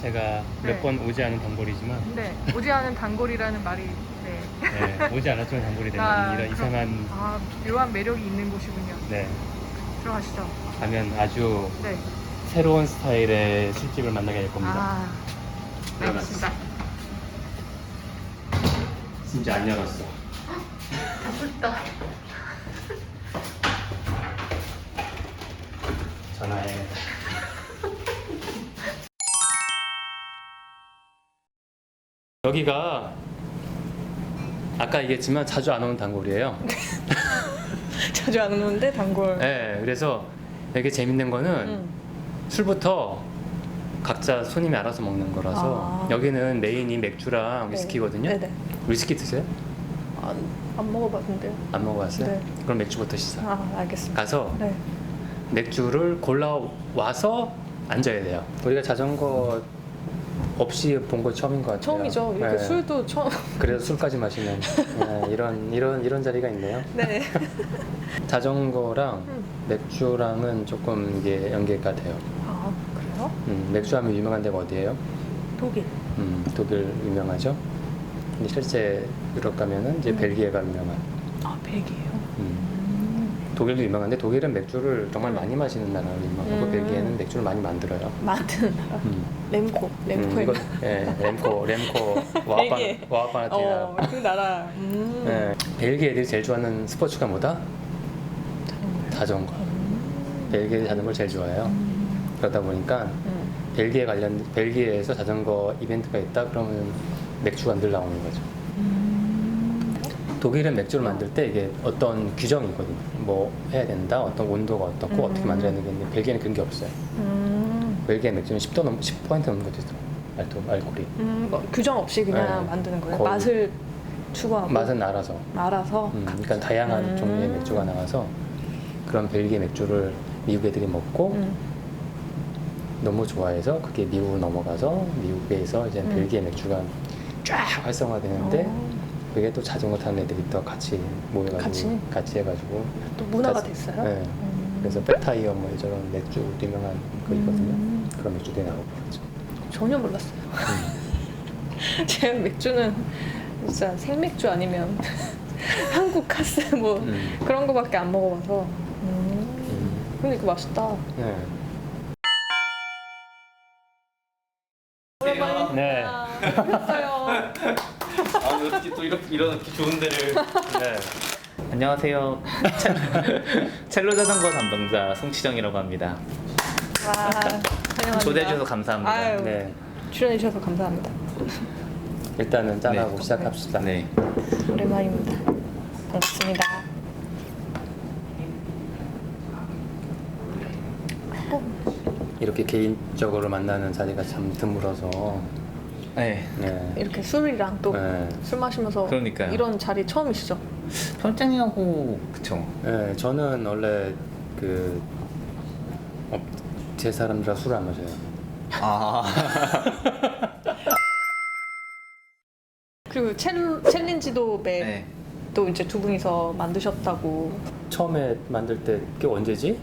제가 몇 네. 번 오지 않은 단골이지만 네, 오지 않은 단골이라는 말이 네. 네, 오지 않았지만 단골이 되는 아, 이런 그럼- 이상한 아, 묘한 매력이 있는 곳이군요. 네 들어가시죠. 가면 아주 네. 새로운 스타일의 술집을 만나게 될 겁니다. 아, 알겠습니다. 진짜 안 열었어. 바쁘다. 전화해. 여기가 아까 얘기했지만 자주 안 오는 단골이에요. 자주 안 오는데 단골. 네, 그래서 되게 재밌는 거는 음. 술부터 각자 손님이 알아서 먹는 거라서 아. 여기는 메인이 맥주랑 네. 위스키거든요. 네네. 위스키 드세요? 안, 안 먹어봤는데요. 안 먹어봤어요? 네. 그럼 맥주부터 시작. 아, 알겠습니다. 가서 네. 맥주를 골라 와서 앉아야 돼요. 우리가 자전거 없이 본 거 처음인 것 같아요. 처음이죠. 이렇게 네. 술도 처음. 그래서 술까지 마시는 네, 이런 이런 이런 자리가 있네요. 네. 자전거랑 음. 맥주랑은 조금 이게 연계가 돼요. 아, 그래요? 음, 맥주 하면 유명한 데가 어디예요? 독일. 음, 독일 유명하죠. 근데 실제 유럽 가면은 이제 음. 벨기에가 유명한. 아. 음, 음. 독일도 유명한데 독일은 맥주를 정말 음. 많이 마시는 나라로 유명하고 음. 벨기에는 맥주를 많이 만들어요. 만드는 나라. 음. 램코. 램코. 음, 이거 예, 램코, 램코, 와아빠, 벨기에. 와아빠나티나. 어, 그 나라. 음. 예, 벨기에 애들이 제일 좋아하는 스포츠가 뭐다? 자전거. 음. 벨기에 자전거를 제일 좋아해요. 음. 그러다 보니까 음. 벨기에 관련 벨기에에서 자전거 이벤트가 있다 그러면 맥주가 늘 나오는 거죠. 음. 독일은 맥주를 만들 때 이게 어떤 규정이 있거든요. 뭐 해야 된다, 어떤 온도가 어떻고 음. 어떻게 만들어야 되는 게 있는데 벨기에는 그런 게 없어요. 음. 벨기에 맥주는 10도 넘 10% 넘는 것도 있어. 알토 알코올이. 음, 뭐 규정 없이 그냥 네. 만드는 거예요. 거의. 맛을 추구하고 맛은 알아서. 알아서. 음, 그러니까 다양한 음. 종류의 맥주가 나와서 그런 벨기에 맥주를 미국 애들이 먹고 음. 너무 좋아해서 그게 미국으로 넘어가서 미국에서 이제 음. 벨기에 맥주가 쫙 활성화되는데 어, 그게 또 자전거 타는 애들이 또 같이 모여가지고 같이? 해가지고 또 문화가 자- 됐어요. 네. 음. 그래서 페타이어 뭐 저런 맥주 유명한 거 있거든요. 음. 그런 맥주들이 나오고 그렇죠. 전혀 몰랐어요. 제가 맥주는 진짜 생맥주 아니면 한국 카스 뭐 음. 그런 거밖에 안 먹어봐서. 음. 음. 근데 이거 맛있다. 네. 오랜만에 네. 했어요. 아, 어떻게 또 이렇게 이런 이렇게 좋은 데를. 네. 안녕하세요. 첼- 첼로 자전거 담당자 송치정이라고 합니다. 와, 환영합니다. 초대해 주셔서 감사합니다. 아유, 네. 출연해 주셔서 감사합니다. 일단은 짠하고 네. 시작합시다. 네. 오랜만입니다. 반갑습니다. 이렇게 개인적으로 만나는 자리가 참 드물어서 네. 네. 이렇게 술이랑 또 술 네. 마시면서 그러니까요. 이런 자리 처음이시죠? 평장님하고 그쵸. 네, 저는 원래 그 어, 제 사람들과 술을 안 마셔요. 아. 그리고 챌, 챌린지도 맵 네. 또 이제 두 분이서 만드셨다고. 처음에 만들 때 그게 언제지?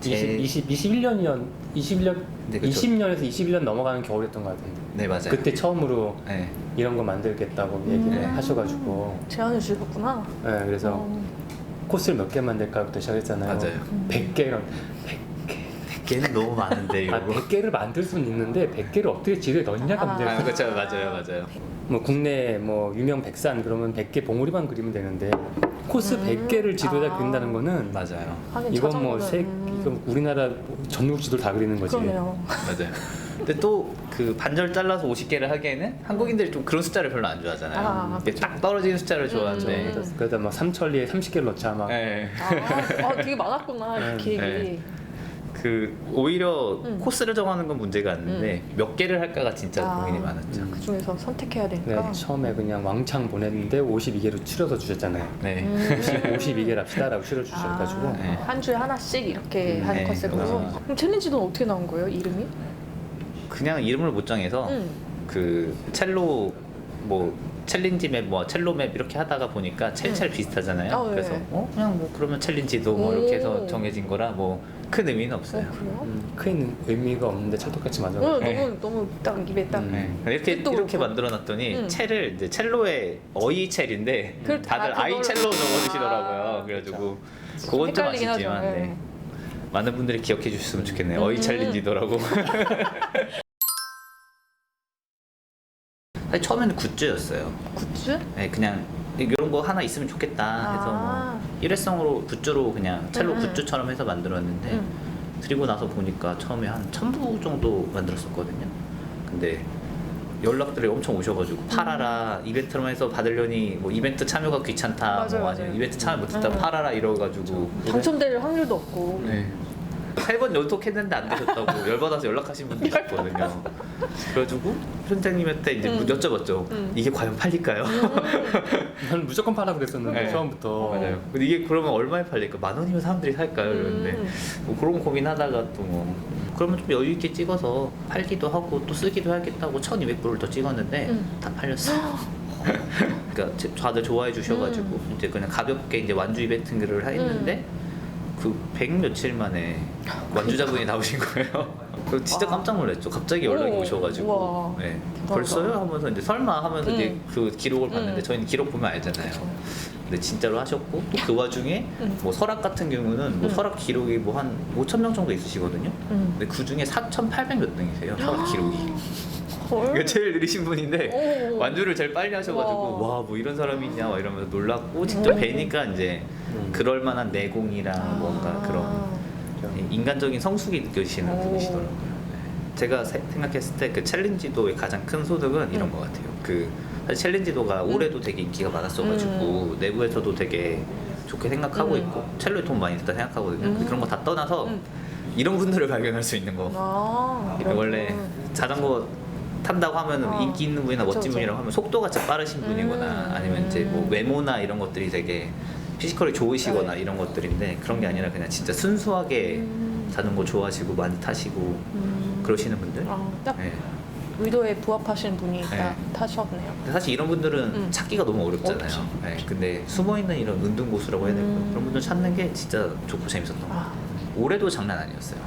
제- 20, 20, 21년이었 21년 네, 그쵸. 20년에서 21년 넘어가는 겨울이었던 것 같은데. 네 맞아요. 그때 처음으로 네. 이런 거 만들겠다고 얘기를 음. 하셔가지고 제안을 주셨구나. 네, 그래서 어. 코스를 몇 개 만들까부터 시작했잖아요. 맞아요. 100개랑 100개는 너무 많은데 이거. 아, 100개를 만들 수는 있는데 100개를 어떻게 지도에 넣냐가 아. 문제예요. 아, 그렇죠. 맞아요. 맞아요. 뭐 국내 뭐 유명 백산 그러면 100개 봉우리만 그리면 되는데 코스 음. 100개를 지도에 다 아. 그린다는 거는 맞아요. 하긴 이건 뭐 자전거는, 세, 음. 이건 우리나라 전국 지도 다 그리는 거지. 그러네요. 맞아요. 근데 또 그 반절 잘라서 50개를 하기에는 한국인들이 좀 그런 숫자를 별로 안 좋아하잖아요. 아, 이게 그쵸. 딱 떨어지는 숫자를 좋아하는데. 음. 그래서 그러다 막 삼천리에 30개를 넣자 막. 네. 아, 아, 되게 많았구나 네, 계획이. 네. 그 오히려 음. 코스를 정하는 건 문제가 아닌데 몇 개를 할까가 진짜 아. 고민이 많았죠. 그 중에서 선택해야 네, 되니까. 처음에 그냥 왕창 보냈는데 52개로 추려서 주셨잖아요. 네. 음. 52개를 합시다라고 추려 주셔가지고 아, 네. 한 주에 하나씩 이렇게 음, 하는 네, 컨셉으로. 그래서- 그럼 챌린지는 어떻게 나온 거예요? 이름이? 그냥 이름을 못 정해서 음. 그 첼로 뭐 챌린지 맵, 뭐 첼로 맵 이렇게 하다가 보니까 첼첼 비슷하잖아요. 아, 네. 그래서 어 그냥 뭐 그러면 챌린지도 뭐 이렇게 해서 오. 정해진 거라 뭐 큰 의미는 어, 없어요. 그래요? 음, 큰 의미가 없는데 찰떡같이 맞아. 어, 네. 너무 너무 딱 입에 딱. 음. 네. 이렇게 이렇게 그렇고. 만들어놨더니 음. 첼을 이제 첼로의 어이 첼인데 그- 다들 아, 아이 그걸로- 첼로 적어주시더라고요. 아, 그래가지고 그건 좀 헷갈리긴 아쉽지만. 네. 네. 많은 분들이 기억해 주셨으면 좋겠네요. 어이 음. 챌린지더라고. 사실 처음에는 굿즈였어요. 굿즈? 네, 그냥 이런 거 하나 있으면 좋겠다 해서 아. 뭐 일회성으로 굿즈로 그냥 첼로 음, 음. 굿즈처럼 해서 만들었는데 음. 드리고 나서 보니까 처음에 한 천부 정도 만들었었거든요. 근데 연락들이 엄청 오셔가지고 팔아라 이벤트로 해서 받으려니 뭐 이벤트 참여가 귀찮다 맞아요, 뭐 맞아요. 아니면 이벤트 참여 못했다 음. 팔아라 이러가지고 당첨될 확률도 없고. 네. 세번 연속했는데 안 되셨다고 열받아서 연락하신 분도 있었거든요. 그래가지고 선생님한테 이제 음. 여쭤봤죠. 음. 이게 과연 팔릴까요? 난 무조건 팔아 그랬었는데 네. 처음부터. 맞아요. 근데 이게 그러면 얼마에 팔릴까? 만 원이면 사람들이 살까요? 이러는데 음. 뭐 그런 거 고민하다가 또 뭐 그러면 좀 여유 있게 찍어서 팔기도 하고 또 쓰기도 해야겠다고 1,200불을 더 찍었는데 음. 다 팔렸어요. 그러니까 제- 다들 좋아해 주셔가지고 음. 이제 그냥 가볍게 이제 완주 이벤트를 했는데 그백 며칠 만에 완주자분이 나오신 거예요. 그 진짜 와. 깜짝 놀랐죠. 갑자기 연락이 오, 오셔가지고 우와. 네. 대단하다. 벌써요? 하면서 이제 설마 하면서 이제 음. 그 기록을 봤는데 음. 저희는 기록 보면 알잖아요. 근데 진짜로 하셨고 또그 와중에 음. 뭐 설악 같은 경우는 뭐 음. 설악 기록이 뭐 한 5천 명 정도 있으시거든요. 음. 근데 그 중에 4,800몇 등이세요. 설악 기록이. 헐. 그러니까 제일 느리신 분인데 오. 완주를 제일 빨리 하셔가지고 와. 와뭐 이런 사람이 있냐 막 이러면서 놀랐고 직접 음. 뵈니까 이제 음. 그럴 만한 내공이랑 뭔가 아. 그런 인간적인 성숙이 느껴지시는 오. 분이시더라고요. 네. 제가 세- 생각했을 때 그 챌린지도의 가장 큰 소득은 이런 음. 것 같아요. 그 사실 챌린지도가 음. 올해도 되게 인기가 많았어가지고 내부에서도 되게 좋게 생각하고 음. 있고 첼로에 돈 많이 든다 생각하거든요. 근데 음. 그런 거 다 떠나서 음. 이런 분들을 발견할 수 있는 거. 아, 원래 거. 자전거 탄다고 하면 어. 인기 있는 분이나 멋진 그쵸. 분이라고 하면 속도가 진짜 빠르신 분이거나 음. 아니면 이제 뭐 외모나 이런 것들이 되게 피지컬이 좋으시거나 네. 이런 것들인데 그런 게 아니라 그냥 진짜 순수하게 음. 자전거 좋아하시고 많이 타시고 음. 그러시는 분들. 아, 딱 네. 의도에 부합하시는 분이 딱 네. 타셨네요. 근데 사실 이런 분들은 음. 찾기가 너무 어렵잖아요. 어렵지. 네. 근데 숨어 있는 이런 은둔 고수라고 해야 될까요? 음. 그런 분들 찾는 게 진짜 좋고 재밌었던 것 같아요. 아, 올해도 장난 아니었어요.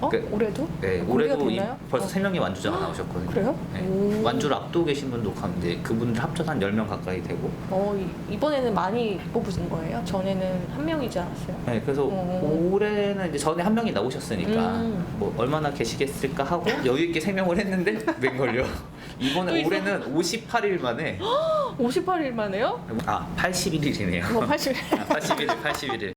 어? 그- 올해도? 네, 공개가 올해도 이- 됐나요? 벌써 어. 세 명의 완주자가 나오셨거든요. 그래요? 네. 오. 완주를 앞두고 계신 분도 가는데 그분들 합쳐서 한 10명 가까이 되고 어, 이- 이번에는 많이 뽑으신 거예요? 전에는 한 명이지 않았어요? 네, 그래서 오. 올해는 이제 전에 한 명이 나오셨으니까 음. 뭐 얼마나 계시겠을까 하고 여유 있게 세 명을 했는데 웬 걸요. 또 이번에 있어? 올해는 58일 만에 58일 만에요? 아 81일이네요. 뭐 80일. 아, 81일 81일.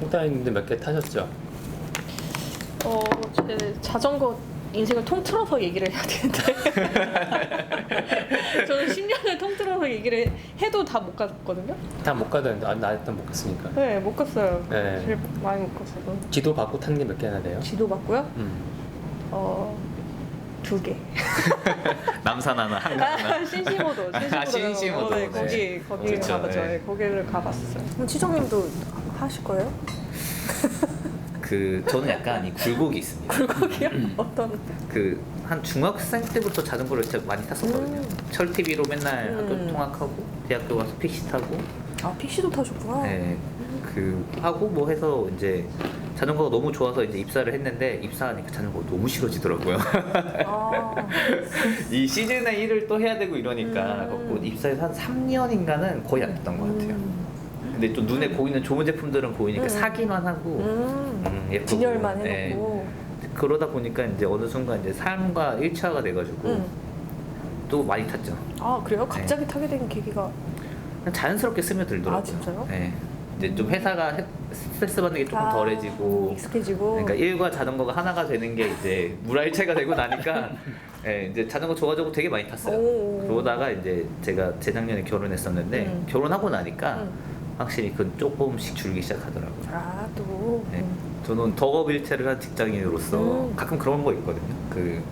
홍다인님들 몇개 타셨죠? 어, 제 자전거 인생을 통틀어서 얘기를 해야 되는데. 저는 10년을 통틀어서 얘기를 해도 다 못 갔거든요? 다 못 가던데 아, 나 일단 못 갔으니까. 네, 못 갔어요. 네. 제일 많이 못 갔어요. 지도 받고 탄 게 몇 개나 돼요? 지도 받고요? 음. 어, 두 개. 남산 하나 한강 하나. 아, 신시모도. 아, 신시모도. 네, 네. 거기, 거기 그쵸, 가봤죠. 네. 네, 거기를 가봤어요. 그럼 치정님도 하실 거예요? 그 저는 약간 이 굴곡이 있습니다. 굴곡이요? 음. 어떤? 그 한 중학생 때부터 자전거를 진짜 많이 탔었거든요. 음. 철TV로 맨날 음. 학교 통학하고 대학교 가서 픽시 타고 아, 픽시도 타셨구나. 네, 그 하고 뭐 해서 이제 자전거가 너무 좋아서 이제 입사를 했는데 입사하니까 자전거가 너무 싫어지더라고요. 아, 이 시즌에 일을 또 해야 되고 이러니까 음. 입사해서 한 3년인가는 거의 안 했던 것 같아요. 음. 근데 또 눈에 보이는 좋은 제품들은 보이니까 음. 사기만 하고 음. 음, 예쁘고. 진열만 네. 해놓고. 그러다 보니까 이제 어느 순간 이제 삶과 일차가 돼가지고 음. 또 많이 탔죠. 아, 그래요? 갑자기 타게 된 계기가. 자연스럽게 스며들더라고요. 아, 진짜요? 네. 이제 좀 회사가 해- 스트레스 받는 게 조금 아, 덜해지고 익숙해지고. 그러니까 일과 자전거가 하나가 되는 게 이제 물화일체가 되고 나니까 예, 이제 자전거 좋아지고 되게 많이 탔어요. 오. 그러다가 이제 제가 재작년에 결혼했었는데 음. 결혼하고 나니까 음. 확실히 그 조금씩 줄기 시작하더라고요. 아, 또. 네. 음. 저는 덕업 일체를 한 직장인으로서 음. 가끔 그런 거 있거든요. 그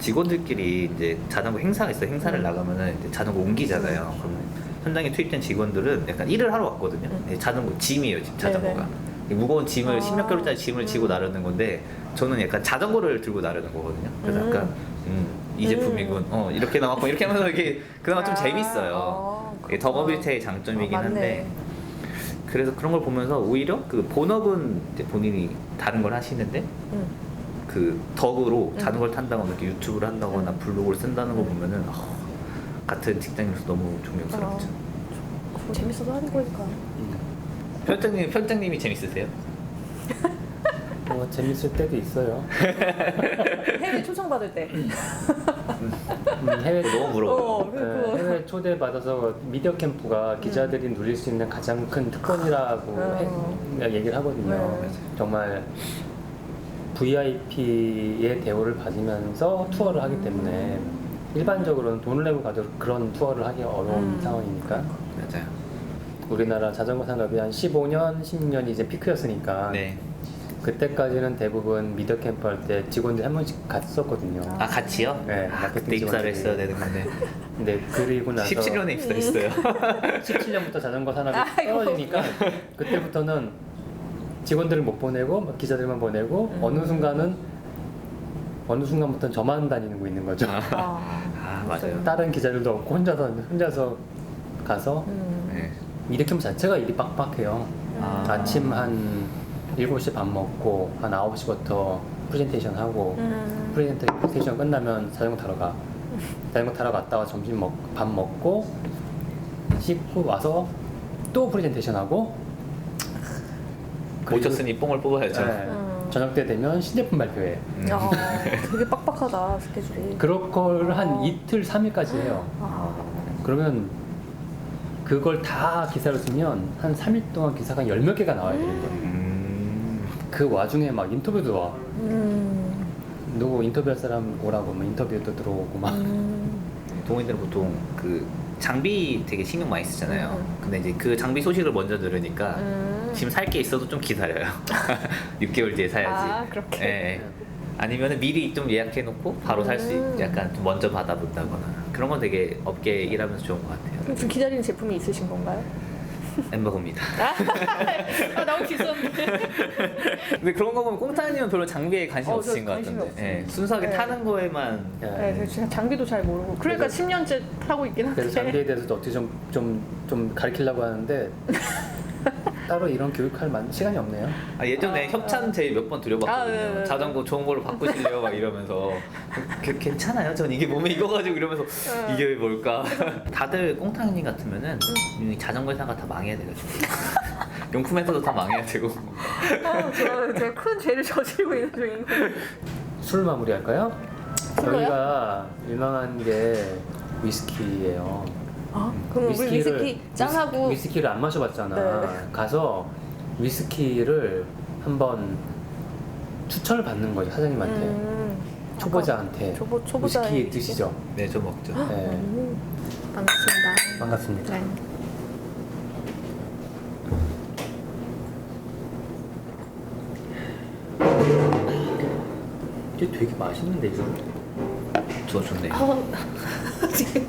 직원들끼리 이제 자전거 행사가 있어 요 행사를 음. 나가면은 이제 자전거 옮기잖아요. 그러면 현장에 투입된 직원들은 약간 일을 하러 왔거든요. 음. 네, 자전거 짐이에요, 짐 자전거가. 무거운 짐을 아. 10몇 킬로짜리 짐을 지고 음. 나르는 건데 저는 약간 자전거를 들고 나르는 거거든요. 그래서 음. 약간 음, 이 음. 제품이군. 어 이렇게 나왔고 이렇게 하면서 이게 그나마 좀 아, 재밌어요. 어, 이게 그렇구나. 더거빌트의 장점이긴 아, 맞네. 한데 그래서 그런 걸 보면서 오히려 그 본업은 이제 본인이 다른 걸 하시는데 음. 그 덕으로 음. 자전거를 탄다거나 이렇게 유튜브를 한다거나 음. 블로그를 쓴다는 거 음. 보면은 아, 같은 직장인으로서 너무 존경스럽죠. 그거 재밌어서 하는 거니까. 음. 편장님 편장님이 재밌으세요? 뭐 재밌을 때도 있어요. 해외 초청 받을 때. 음, 해외 너무 부러워. 어, 네, 그거. 해외 초대 받아서 미디어 캠프가 기자들이 누릴 수 있는 가장 큰 특권이라고 어. 해- 얘기를 하거든요. 네. 정말 VIP의 대우를 받으면서 투어를 하기 때문에 일반적으로는 돈을 내고 가도 그런 투어를 하기 어려운 음. 상황이니까 맞아요. 우리나라 자전거 산업이 한 15년, 16년이 이제 피크였으니까 네. 그때까지는 대부분 미디어 캠프 할 때 직원들이 한 번씩 갔었거든요. 아 같이요? 네, 아, 마케팅 그때 입사를 직원들이. 했어야 되는 건데 근데 그리고 나서 17년에 입사했어요. 17년부터 자전거 산업이 아이고. 떨어지니까 그때부터는 직원들을 못 보내고 막 기자들만 보내고 음. 어느 순간은 어느 순간부터 는 저만 다니고 있는 거죠. 아, 아, 아, 맞아요. 다른 기자들도 없고 혼자서 혼자서 가서 음. 네. 미디캠 자체가 일이 빡빡해요. 아. 아침 한 7시 밥 먹고 한 9시부터 프레젠테이션 하고 음. 프레젠테이션 끝나면 자전거 타러 가. 자전거 타러 갔다가 점심 먹, 밥 먹고 씻고 와서 또 프레젠테이션 하고 오셨으니 뽕을 뽑아야죠. 네, 음. 저녁 때 되면 신제품 발표회. 음. 야, 되게 빡빡하다 스케줄이. 그런 걸한 어. 이틀, 3일까지 해요. 아, 그러면 그걸 다 기사로 쓰면 한 3일 동안 기사가 한열몇 개가 나와야 되는 거예요. 음. 그 와중에 막 인터뷰도 와. 음. 누구 인터뷰할 사람 오라고 뭐 인터뷰도 들어오고 막. 음. 동호인들은 보통 그 장비 되게 신경 많이 쓰잖아요. 음. 근데 이제 그 장비 소식을 먼저 들으니까 음. 지금 살 게 있어도 좀 기다려요. 6개월 뒤에 사야지. 아, 그렇게. 예, 예. 아니면 미리 좀 예약해 놓고 바로 살 수 음. 약간 좀 먼저 받아본다거나 그런 건 되게 업계 일하면서 좋은 것 같아요. 지금 기다리는 제품이 있으신 건가요? 엠버거입니다. 아, 너무 비싼데. 근데 그런 거 보면 꽁타님은 별로 장비에 관심 어, 없으신 저것 관심이 같은데. 예, 순수하게 네. 타는 거에만 예. 네, 제가 진짜 장비도 잘 모르고. 그러니까 그래서- 10년째 타고 있긴 한데. 그래서 장비에 대해서도 어떻게 좀, 좀, 좀 가르치려고 하는데 따로 이런 교육할 만 시간이 없네요. 아, 예전에 아, 협찬 제의 몇번 아, 드려봤거든요. 네, 네, 네. 자전거 좋은 걸로 바꾸시려고 막 이러면서 그, 괜찮아요? 전 이게 몸에 익어가지고 이러면서 네. 이게 왜 뭘까? 다들 꽁탕님 같으면은 이 자전거 회사가 다 망해야 되거든요. 용품에서도 다 망해야 되고. 아, 제가, 제가 큰 죄를 저지르고 있는 중인 거. 술 마무리할까요? 술로요? 여기가 유명한 게 위스키예요. 아, 그럼 우리 위스키 짠하고. 위스, 키를 안 마셔봤잖아. 네. 가서 위스키를 한번 추천을 받는 거죠 사장님한테. 음. 초보자한테 초보- 초보자의 위스키 위스키? 드시죠. 네, 저 먹죠. 네. 음. 반갑습니다. 반갑습니다. 네. 이게 되게 맛있는데 이거. 저 좋네요. 아, 지금